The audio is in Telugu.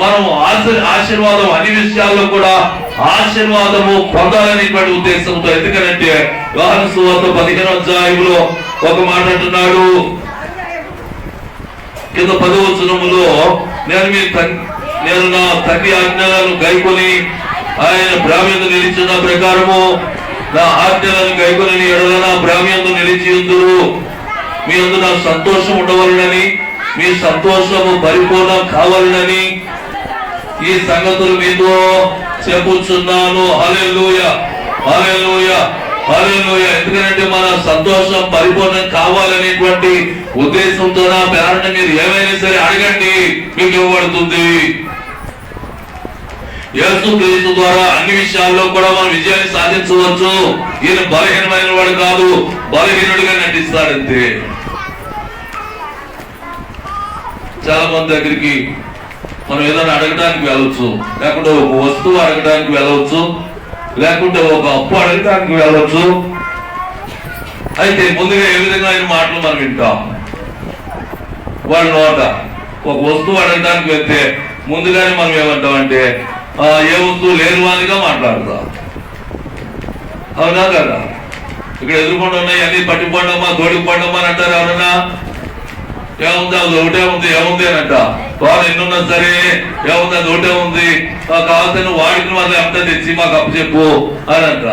మనం ఆశీర్వాదం అన్ని విషయాల్లో కూడా ఆశీర్వాదము పొందాలనేటువంటి ఉద్దేశంతో. ఎందుకంటే సువార్త పదిహేను అధ్యాయంలో ఒక మాట అంటున్నాడు. కింద పదవచనములో నేను మీ నేను నా తండ్రి ఆజ్ఞలను గైకొని ఆయన బ్రాహ్మణ నిలిచిన ప్రకారము నా ఆజ్ఞలను గైకొని ఎడల నా బ్రాహ్మణ నిలిచి ఉందురు. మీ అందు నా సంతోషం ఉండవలనని మీ సంతోషము పరిపూర్ణం కావాలని ఈ సంగతులు మీతో చెప్పుచున్నాను. హల్లెలూయ హల్లెలూయ హల్లెలూయ. ఎందుకంటే మన సంతోషం పరిపూర్ణం కావాలనేటువంటి ఉద్దేశంతో నా పేరణ మీరు ఏమైనా సరే అడగండి మీకు ఇవ్వబడుతుంది. యేసు క్రీస్తు ద్వారా అన్ని విషయాల్లో కూడా మనం విజయాన్ని సాధించవచ్చు. ఈయన బలహీనమైన వాడు కాదు బలహీనుడిగా నటిస్తాడంతే. చాలా మంది దగ్గరికి మనం ఏదైనా అడగడానికి వెళ్ళొచ్చు లేకుంటే ఒక వస్తువు అడగడానికి వెళ్ళవచ్చు లేకుంటే ఒక అప్పు అడగడానికి వెళ్ళవచ్చు అయితే ముందుగా ఏ విధంగా ఆయన మాటలు మనం వింటాం? వాళ్ళ నోట ఒక వస్తువు అడగడానికి వెళ్తే ముందుగానే మనం ఏమంటామంటే ఏ వస్తువు లేని వానిగా మాట్లాడతాం. అవునా కదా? ఇక్కడ ఎదుర్కొండ ఉన్నాయి అన్ని పట్టిపోండమ్మా తోడిపోండమ్మా అని అంటారు ఎవరన్నా? ఏముంది? అది ఒకటే ఉంది. ఏముంది అని అంట. వారు ఎన్నున్నా సరే ఏముంది? అది ఒకటే ఉంది. కావాల్సిన వాడికి వాళ్ళు ఎంత తెచ్చి మాకు అప్పు చెప్పు అని అంట.